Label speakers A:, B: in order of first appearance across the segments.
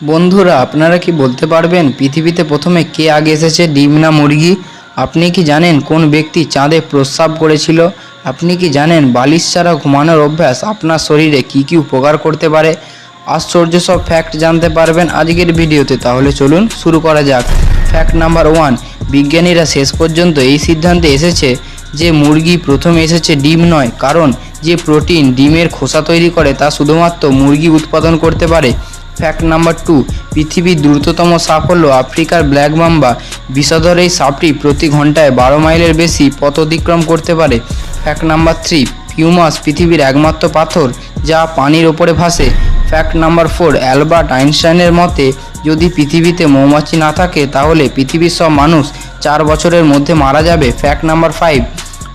A: বন্ধুরা, আপনারা কি বলতে পারবেন পৃথিবীতে প্রথমে কে আগে এসেছে ডিম না মুরগি? আপনি কি জানেন কোন ব্যক্তি চাঁদে প্রস্রাব করেছিল? আপনি কি জানেন বালিশ ছাড়া ঘুমানোর অভ্যাস আপনার শরীরে কি কি উপকার করতে পারে? আশ্চর্য সব ফ্যাক্ট জানতে পারবেন আজকের ভিডিওতে। তাহলে চলুন শুরু করা যাক। ফ্যাক্ট নাম্বার ওয়ান বিজ্ঞানীরা শেষ পর্যন্ত এই সিদ্ধান্তে এসেছে যে মুরগি প্রথমে এসেছে ডিম নয়, কারণ যে প্রোটিন ডিমের খোসা তৈরি করে তা শুধুমাত্র মুরগি উৎপাদন করতে পারে। ফ্যাক্ট নাম্বার টু পৃথিবীর দ্রুততম সাপ হল আফ্রিকার ব্ল্যাক মাম্বা বিষধর এই সাপটি প্রতি ঘন্টায় বারো মাইলের বেশি পথ অতিক্রম করতে পারে। ফ্যাক্ট নাম্বার থ্রি হিউমাস পৃথিবীর একমাত্র পাথর যা পানির ওপরে ভাসে। ফ্যাক্ট নাম্বার ফোর অ্যালবার্ট আইনস্টাইনের মতে, যদি পৃথিবীতে মৌমাছি না থাকে, তাহলে পৃথিবীর সব মানুষ চার বছরের মধ্যে মারা যাবে। ফ্যাক্ট নাম্বার ফাইভ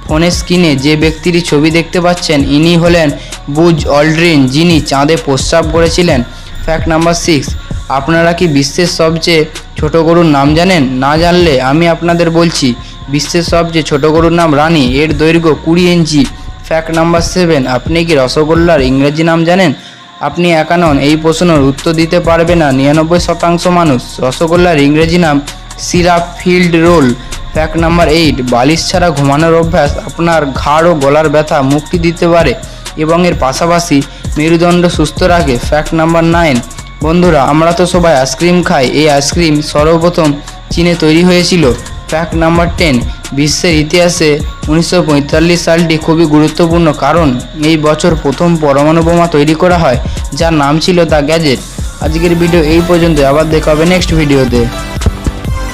A: ফোনের স্ক্রিনে যে ব্যক্তির ছবি দেখতে পাচ্ছেন, ইনি হলেন বুজ অল্ড্রিন, যিনি চাঁদে প্রস্রাব করেছিলেন। ফ্যাক্ট নাম্বার সিক্স আপনারা কি বিশ্বের সবচেয়ে ছোট গরুর নাম জানেন? না জানলে আমি আপনাদের বলছি, বিশ্বের সবচেয়ে ছোট গরুর নাম রানী, এর দৈর্ঘ্য কুড়ি ইঞ্চি। ফ্যাক্ট নাম্বার সেভেন আপনি কি রসগোল্লার ইংরেজি নাম জানেন? আপনি একা নন এই প্রশ্নের উত্তর দিতে পারবে না, নিরানব্বই শতাংশ মানুষ। রসগোল্লার ইংরেজি নাম syrup filled roll. Fact number eight বালিশ ছাড়া ঘুমানোর অভ্যাস আপনার ঘাড় ও গলার ব্যথা মুক্তি দিতে পারে এবং এর পাশাপাশি মেরুদণ্ড সুস্থ রাখে। ফ্যাক্ট নাম্বার নাইন বন্ধুরা, আমরা তো সবাই আইসক্রিম খাই। এই আইসক্রিম সর্বপ্রথম চীনে তৈরি হয়েছিল। ফ্যাক্ট নাম্বার টেন বিশ্বের ইতিহাসে উনিশশো পঁয়তাল্লিশ সালটি খুবই গুরুত্বপূর্ণ কারণ এই বছর প্রথম পরমাণু বোমা তৈরি করা হয়, যার নাম ছিল দ্য গ্যাজেট। আজকের ভিডিও এই পর্যন্ত আবার দেখা হবে নেক্সট ভিডিওতে